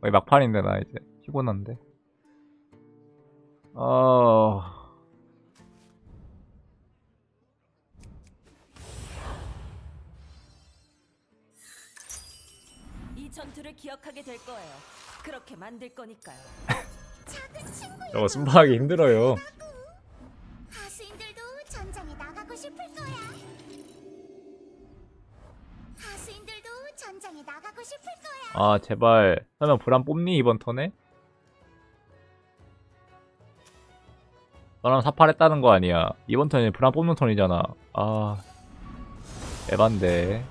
거의 막판인데 나 이제 피곤한데. 어... 이 전투를 기억하게 될 거예요. 그렇게 만들 거니까요. 작은 친구 저거 순파하기 힘들어요. 하수인들도 전장에 나가고 싶을 거야. 전장에 나가고 싶을 거야. 아 제발. 설마 불안 뽑니 이번 턴에? 너랑 사팔했다는 거 아니야. 이번 턴에 불안 뽑는 턴이잖아. 아 에반데.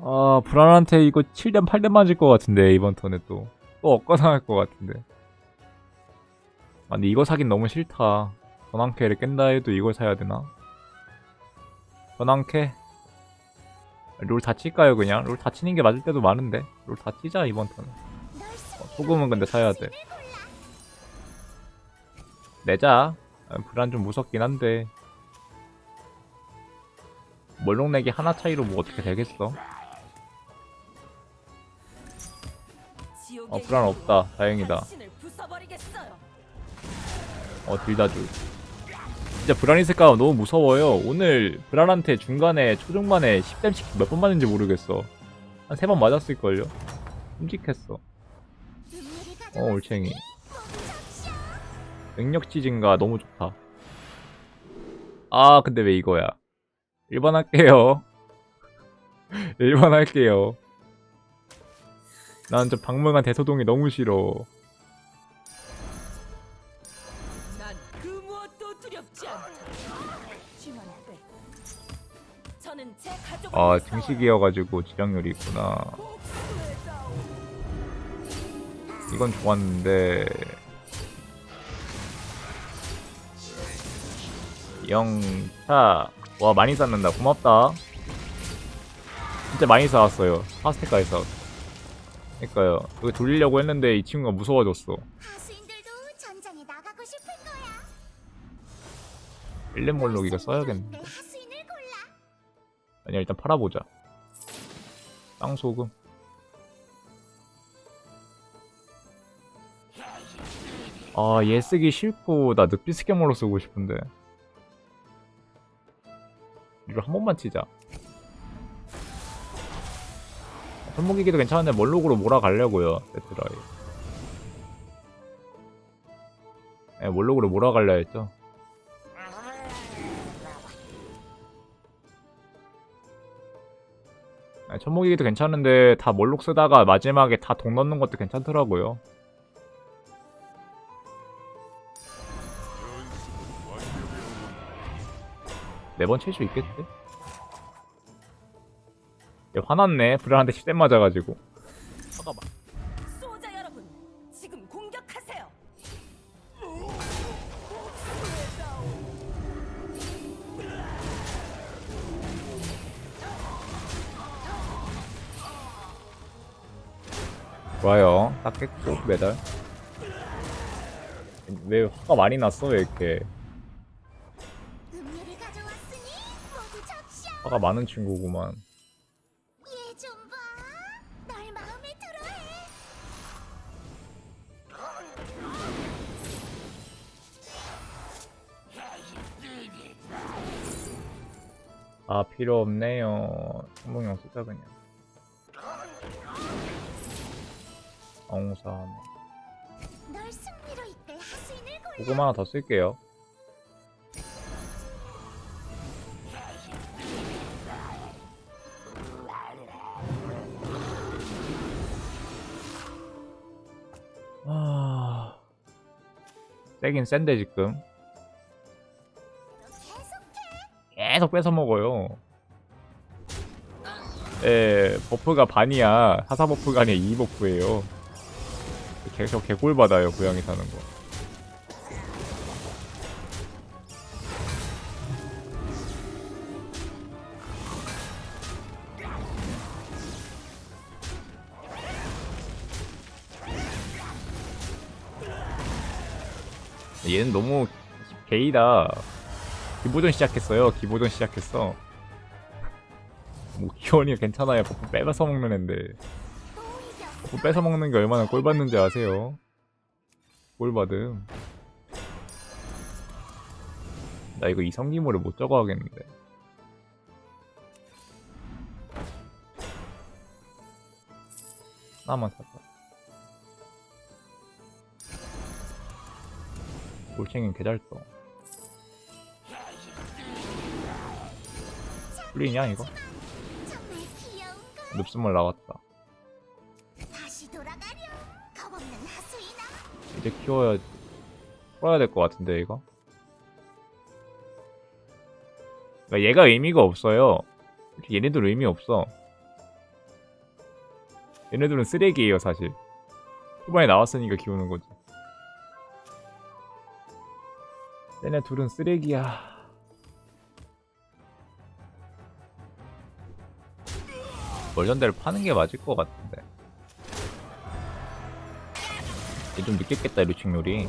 아 불안한테 이거 7대 8대 맞을 것 같은데 이번 턴에 또또 엇가상할 것 같은데. 아 근데 이거 사긴 너무 싫다 전환캐를 깬다 해도 이걸 사야 되나? 전환캐 롤 다 칠까요 그냥? 롤 다 치는 게 맞을 때도 많은데 롤 다 치자 이번 턴은 널 숨기고 어, 소금은 근데 사야 돼. 내자 아, 불안 좀 무섭긴 한데 멀롱내기 하나 차이로 뭐 어떻게 되겠어 어, 불안 없다. 다행이다. 어 딜다주 진짜 있을까 봐 너무 무서워요 오늘 불안한테 중간에 초중반에 10댐씩 몇 번 맞는지 모르겠어 한 세 번 맞았을걸요 끔찍했어 어 올챙이. 능력치 증가 너무 좋다. 아, 근데 왜 이거야? 1번 할게요. 1번 할게요. 난 저 박물관 대소동이 너무 싫어. 아, 증식이어가지고 지령률이 있구나. 이건 좋았는데. 영차. 와, 많이 쌓는다. 고맙다. 진짜 많이 쌓았어요. 파스테까지 쌓았어. 그니까요. 이거 돌리려고 했는데 이 친구가 무서워졌어. 하수인들도 전장에 나가고 싶을 거야. 일렘 몰록 이거 써야겠는데. 아니야, 일단 팔아보자. 쌍소금. 아, 얘 쓰기 싫고, 나 늑비스캐머로 쓰고 싶은데. 이걸 한 번만 치자. 손목이기도 괜찮은데, 멀록으로 몰아가려고요, 세트라이. 예, 멀록으로 몰아가려 했죠. 아, 천목이기도 괜찮은데 다 몰록 쓰다가 마지막에 다돈 넣는 것도 괜찮더라고요. 매번 칠 수 있겠지? 얘 화났네. 불안한테 10대 맞아가지고. 좋아요. 딱 깼고, 메달. 왜 화가 많이 났어? 왜 이렇게. 화가 많은 친구구만. 아, 필요 없네요. 성동형 쓰자, 그냥. 엉삼. 널 승리로 이끌 하수인을 골라. 고구마 하나 더 쓸게요. 아, 세긴 센데 지금. 계속 뺏어 먹어요. 예, 버프가 반이야. 사사 버프가 아니라 2 버프예요. 계속 개꿀 받아요, 고양이 사는 거. 얘는 너무 게이다. 기보전 시작했어요. 기보전 시작했어. 뭐 기원이 괜찮아요. 빼서 먹는 앤데 버프 뺏어 먹는 게 얼마나 꼴 받는지 아세요? 꼴 받음. 나 이거 이성기모를 못 적어 하겠는데. 하나만 사자. 골챙이는 개잘 써. 풀리냐 이거? 늪스몰 나왔다. 이제 키워야 풀어야 될 것 같은데 이거. 그러니까 얘가 의미가 없어요. 얘네들 의미 없어. 얘네들은 쓰레기예요 사실. 초반에 나왔으니까 키우는 거지. 얘네 둘은 쓰레기야. 월전대를 파는 게 맞을 것 같은데. 얘 좀 늦겠겠다 루칭 요리.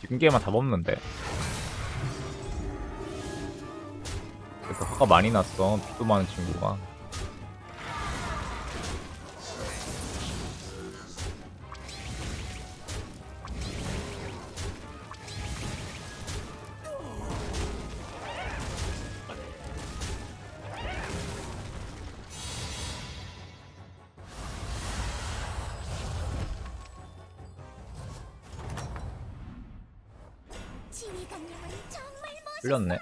지금 게임만 다 먹는데. 그래서 화가 많이 났어 비도 많은 친구가 풀렸네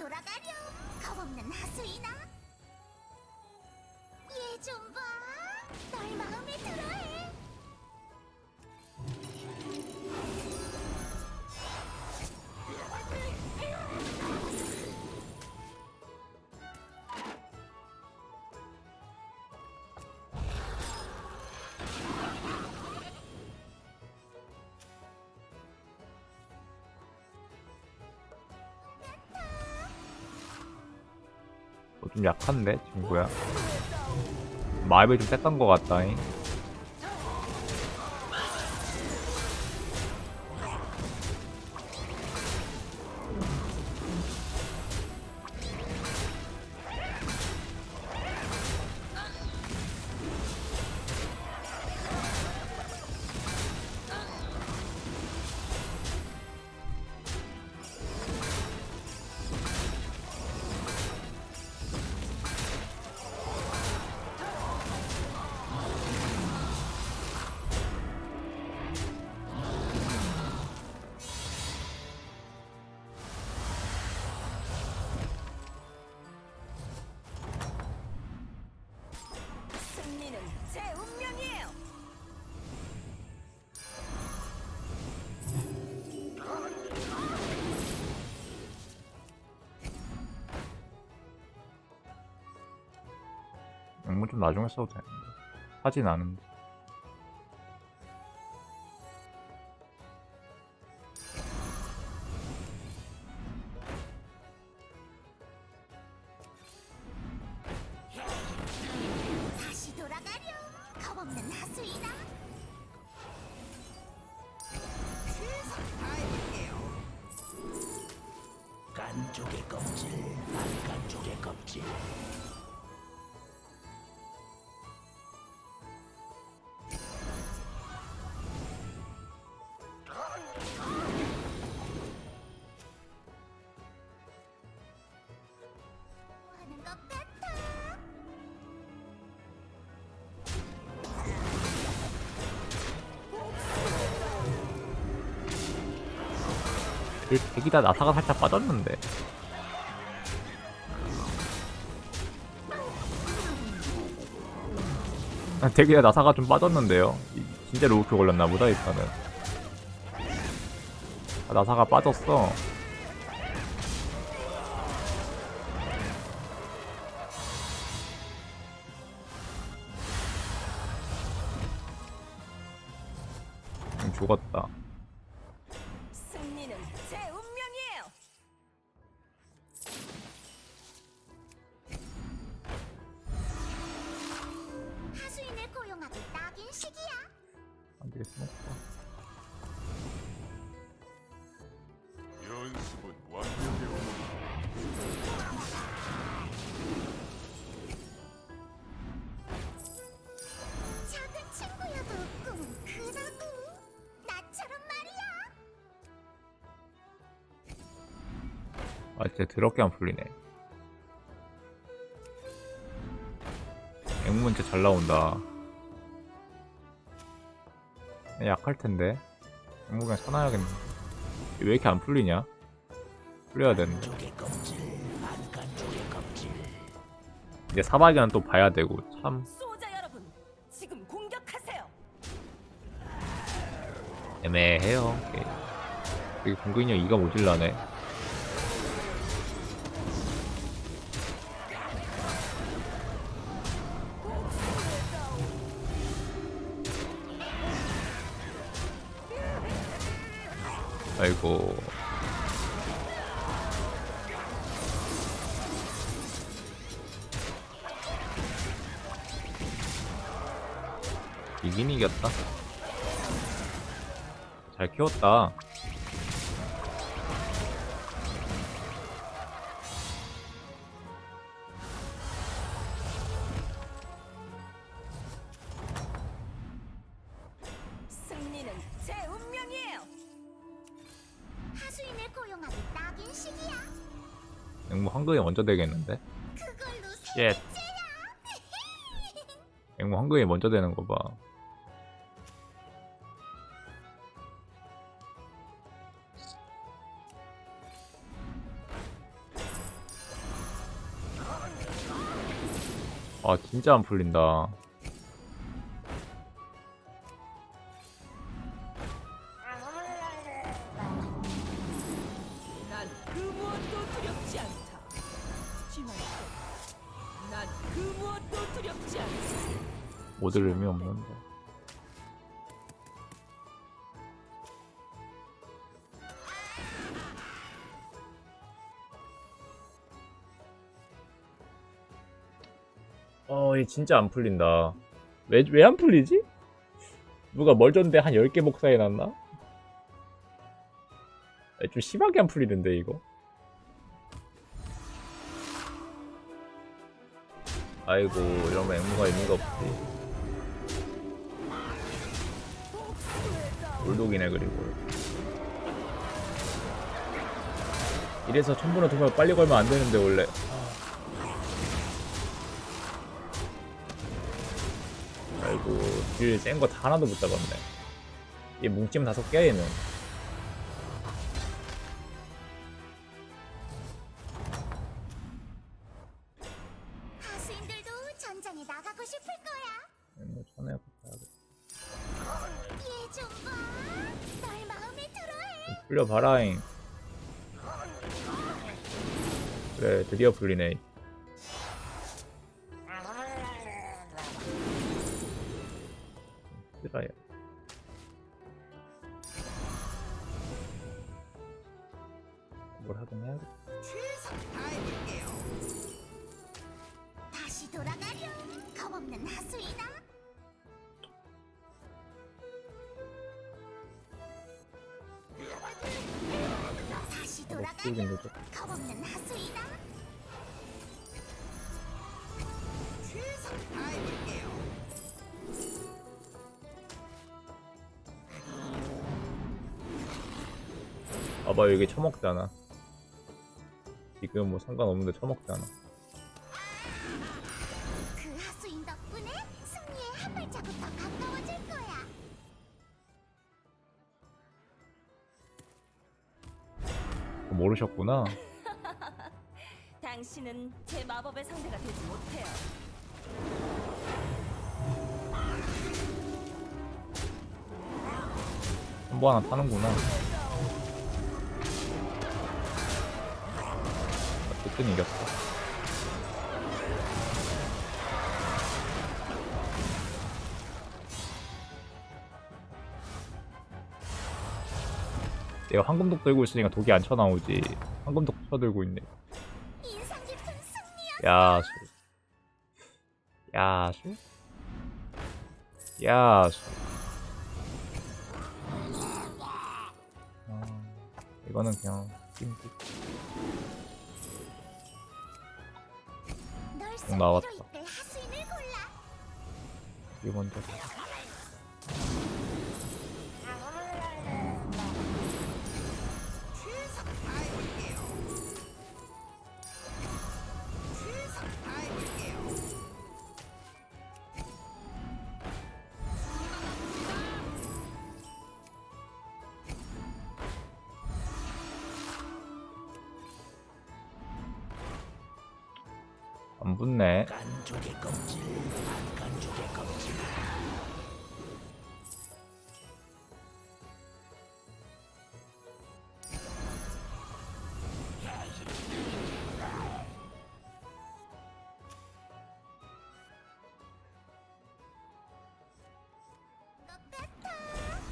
돌아가렴. 겁없는 하수이나. 어, 좀 약한데 친구야? 마이벨 좀 셌던 것 같다잉 나중에 써도 되는데 하진 않은데. 간쪽의 껍질, 반간쪽의 껍질. 그 대기다 나사가 살짝 빠졌는데. 아, 대기다 나사가 좀 빠졌는데요. 진짜 로우큐 걸렸나보다 일단은. 아, 나사가 빠졌어. 음, 죽었다. 더럽게 안 풀리네. 앵무는 진짜 잘 나온다. 약할 텐데. 앵무 그냥 사놔야겠네. 왜 이렇게 안 풀리냐? 풀려야 되는데. 이제 사박이는 또 봐야 되고 참. 애매해요. 되게 공격력 2가 모질라네. 아이고. 이긴 이겼다. 잘 키웠다. 앵무 황금이 먼저 되겠는데? 쉣. 셋째야. 앵무 황금이 먼저 되는 거 봐. 아 진짜 안 풀린다. 얻을 의미 없는데. 어, 얘 진짜 안 풀린다. 왜, 왜 안 풀리지? 누가 멀전데 한 10개 복사해 놨나? 아, 좀 심하게 안 풀리는데, 이거. 아이고, 이러면 앵무가 의미가 없지. 올독이네, 그리고. 이래서 천분의 도발 빨리 걸면 안 되는데, 원래. 아이고, 딜센 거 다 하나도 못 잡았네. 얘 뭉치면 다섯 개야, 얘는. 하수인들도 전장에 나가고 싶을 거야. 앵무 천에 풀려봐라잉. 그래, 드디어 풀리네. 싫어요. 여기 처먹잖아. 지금 뭐 상관없는데 처먹잖아. 그 하수인 덕분에 승리에 한 발자국 더 가까워질 거야. 모르셨구나. 당신은 제 마법의 상대가 되지 못해요. 한 번 하나 타는구나. 어쨌든 이겼어. 내가 황금독 들고 있으니까 독이 안 쳐나오지. 황금독 쳐들고 있네. 야수. 야수. 야수. 아, 이거는 그냥 띵띵 어, 나왔다. 이때 하 간족의 껍질, 반간족의 껍질.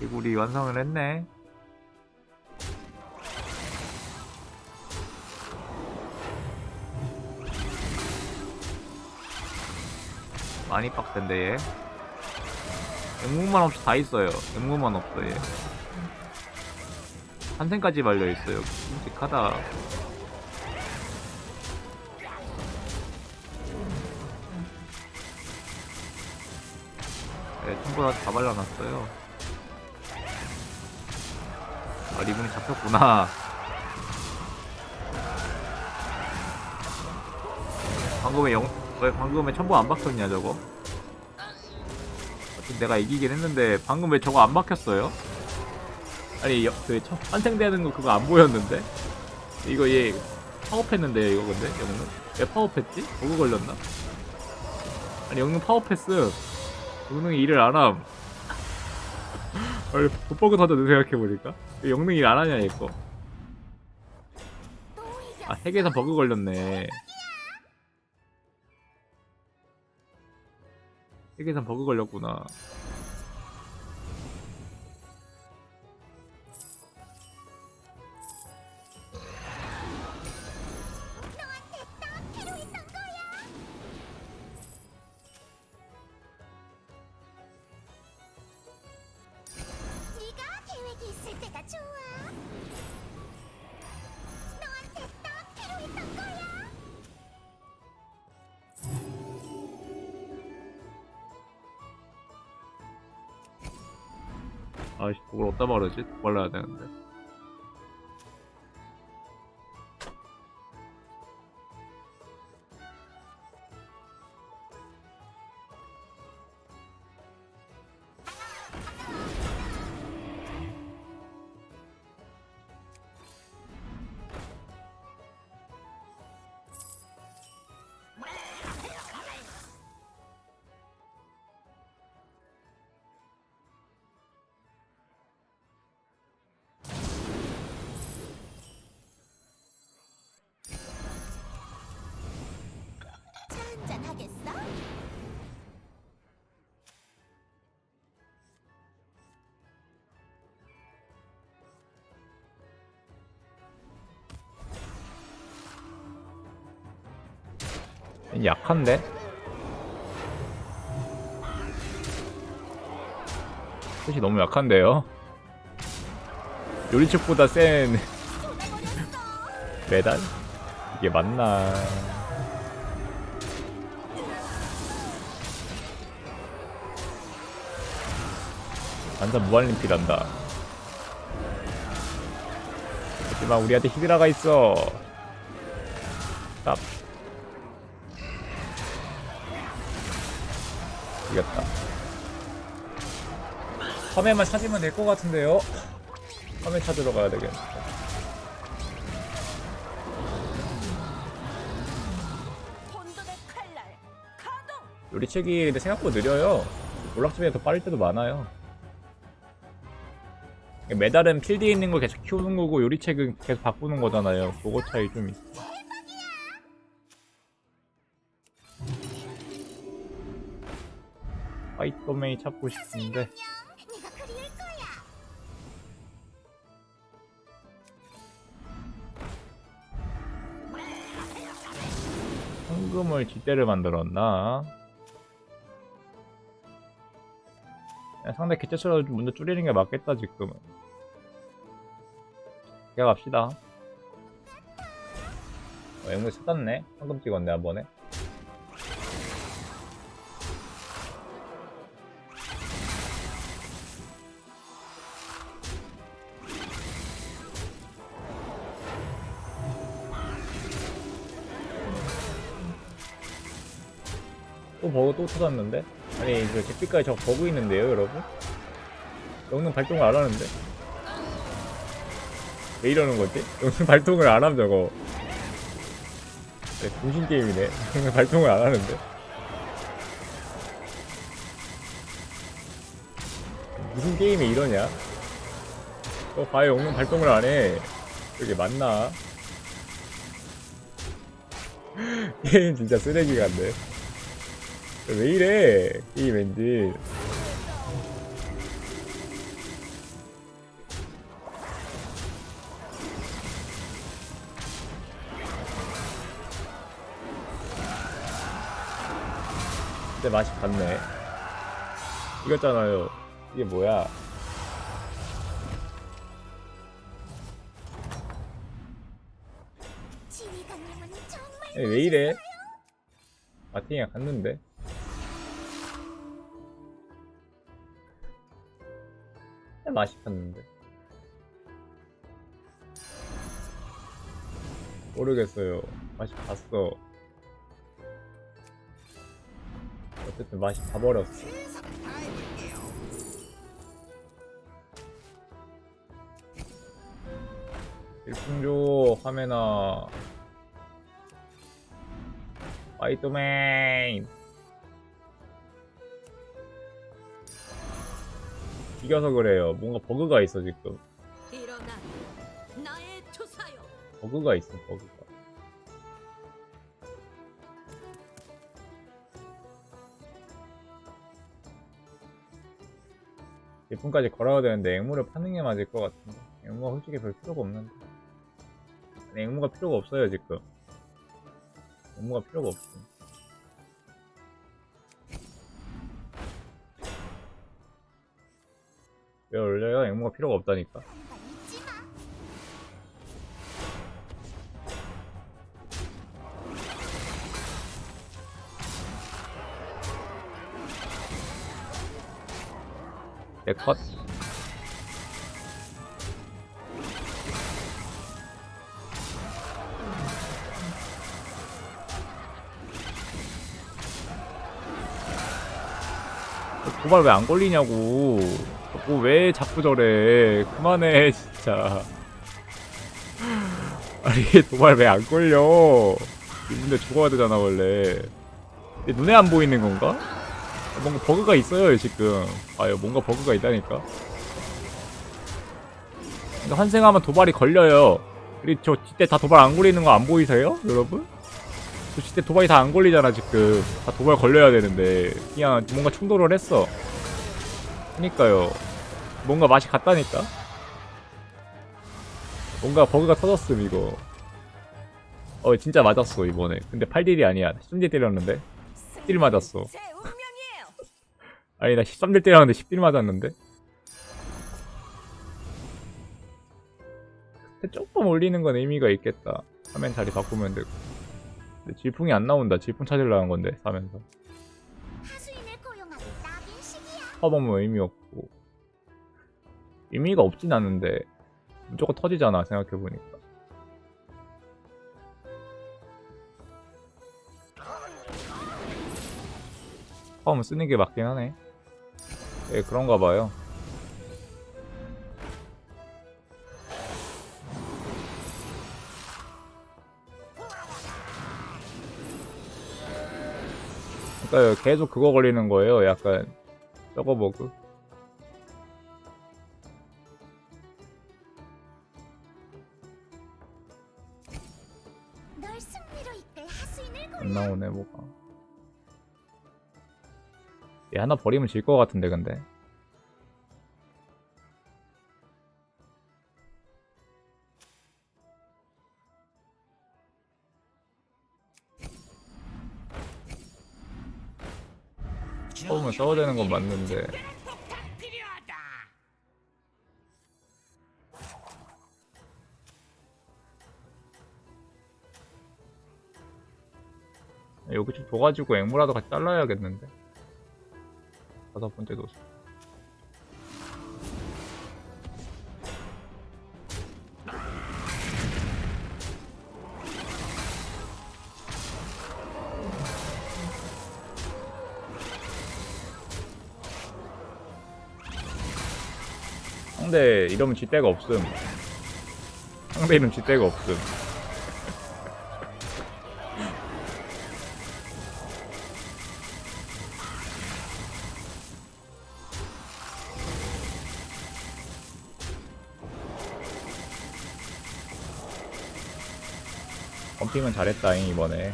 개구리 완성을 했네 많이 빡센데 얘. 영웅만 없이 다 있어요. 영웅만 없어 얘. 한생까지 말려있어요. 끔찍하다. 네, 총보다 다 발라놨어요. 아 리본이 잡혔구나. 방금에 영, 왜 방금에 첨부 안 박혔냐 저거 어차피 내가 이기긴 했는데 방금 왜 저거 안 박혔어요? 아니 여, 그 첫, 환생되는 거 그거 안 보였는데? 이거 얘 파업했는데 이거 근데 영웅 왜 파업했지? 버그 걸렸나? 아니 영웅 파업했음 영웅이 일을 안함 아니 버그 터졌네 생각해보니까 왜 영웅 일 안하냐 이거. 아 핵에서 버그 걸렸네 핵에선 버그 걸렸구나 아이씨 그걸 어디다 바르지? 발라야 되는데 약한데? 뜻이 너무 약한데요? 요리축보다 센 메달? 이게 맞나 완전 무한림필한다 하지만 우리한테 히드라가 있어 이겼다. 섬에만 찾으면 될 것 같은데요? 섬에 찾으러 가야 되겠네. 요리책이 근데 생각보다 느려요. 몰락집에 더 빠를 때도 많아요. 메달은 필드에 있는 걸 계속 키우는 거고 요리책은 계속 바꾸는 거잖아요. 그거 차이 좀 있어. 화이트메이 찾고 싶은데. 황금을 지대를 만들었나? 상대 개체수를 먼저 줄이는 게 맞겠다 지금은 이렇게 갑시다. 어, 영웅이 찾았네. 황금 찍었네 한 번에. 버그 또 찾았는데? 아니 그 제피까지 저 버그 있는데요 여러분? 영능 발동을 안 하는데? 왜 이러는 거지? 영능 발동을 안 함 저거 네, 공신 게임이네 영능 발동을 안 하는데 무슨 게임이 이러냐? 어 봐요 영능 발동을 안해 이게 맞나? 게임 진짜 쓰레기 같네 왜 이래? 게임 엔진 근데 맛이 갔네. 이겼잖아요. 이게 뭐야? 정말 왜 이래? 마팅이 갔는데 맛이 갔는데. 모르겠어요. 맛이 갔어. 어쨌든 맛이 가버렸어. 일풍조 화면아. 화이트맨 이겨서 그래요. 뭔가 버그가 있어 지금. 버그가 있어 버그가. 예쁜까지 걸어야 되는데 앵무를 파는 게 맞을 것 같은데. 앵무가 솔직히 별 필요가 없는데. 앵무가 필요가 없어요 지금. 앵무가 필요가 없어 왜 올려요? 앵무가 필요가 없다니까 잊지 마. 내 컷. 도발 왜 안 걸리냐고. 뭐 왜 자꾸 저래. 그만해, 진짜. 아니, 도발 왜 안 걸려. 근데 죽어야 되잖아, 원래. 눈에 안 보이는 건가? 뭔가 버그가 있어요 지금 아유 뭔가 버그가 있다니까 근데 환생하면 도발이 걸려요 그리고 저 뒷대 다 도발 안 걸리는 거 안 보이세요 여러분? 저 뒷대 도발이 다 안 걸리잖아 지금 다 도발 걸려야 되는데 그냥 뭔가 충돌을 했어 그니까요 뭔가 맛이 갔다니까? 뭔가 버그가 터졌음 이거. 어 진짜 맞았어 이번에. 근데 8딜이 아니야. 10딜 때렸는데? 10딜 맞았어. 아니 나 13딜 때렸는데 10딜 맞았는데? 조금 올리는 건 의미가 있겠다. 화면 자리 바꾸면 되고. 근데 질풍이 안 나온다. 질풍 찾으려는 건데 사면서. 커버면 의미 없고 의미가 없진 않은데 무조건 터지잖아 생각해보니까. 처음 쓰는 게 맞긴 하네. 예 그런가 봐요. 그러니까 계속 그거 걸리는 거예요 약간. 저거 버그 나오네 뭐가. 얘 하나 버리면 질 것 같은데 근데. 처음에 싸워야 되는 건 맞는데. 여기 좀 둬가지고 앵무라도 같이 잘라야겠는데. 다섯 번째 도수. 상대 이러면 쥐대가 없음. 상대 이름 쥐대가 없음 펌핑은 잘했다잉 이번에.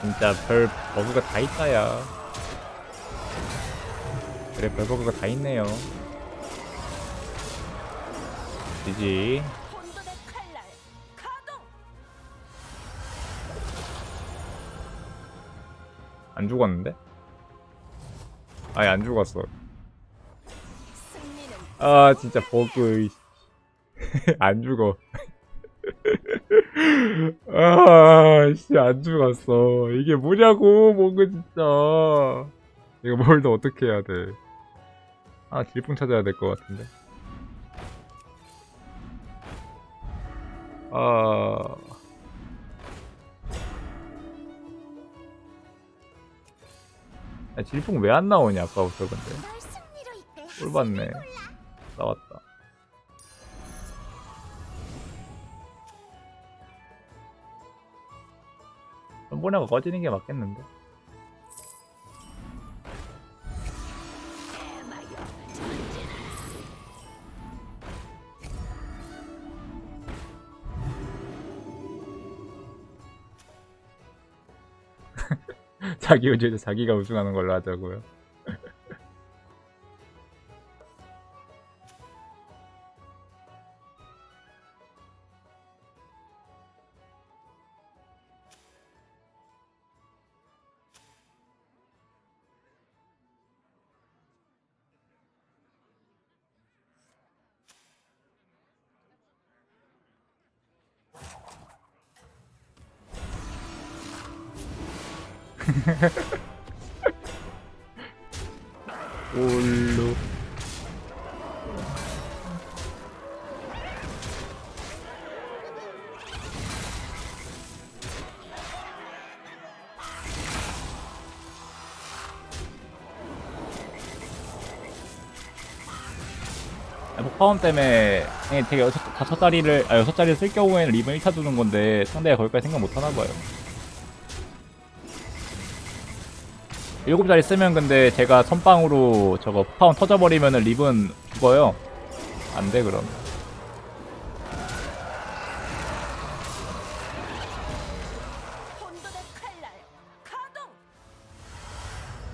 진짜 별 버그가 다 있다야. 그래 별 버그가 다 있네요. 지지. 안 죽었는데? 아예 안 죽었어. 아 진짜 버그 안 죽어 아 씨 안 죽었어. 이게 뭐냐고 뭔가 진짜. 이거 뭘 더 어떻게 해야 돼 아 질풍 찾아야 될 것 같은데. 아. 야, 질풍 왜 안 나오냐 아까부터 근데. 꿀 받네. 나왔다 보내가 꺼지는 게 맞겠는데? 자기 우주에서 자기가 우승하는 걸로 하자고요 올로 폭파원 때문에 그냥 되게 여섯, 다섯 자리를 아 여섯 자리를 쓸 경우에는 리본 1타 두는 건데 상대가 거기까지 생각 못 하나 봐요. 일곱 자리 쓰면 근데 제가 선빵으로 저거 파운 터져버리면은 립은 죽어요. 안돼 그럼.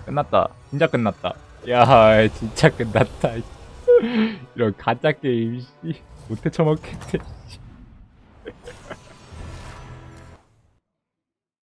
끝났다. 진짜 끝났다. 야 진짜 끝났다. 이런 가짜 게임 씨 못해 처먹겠네. 씨.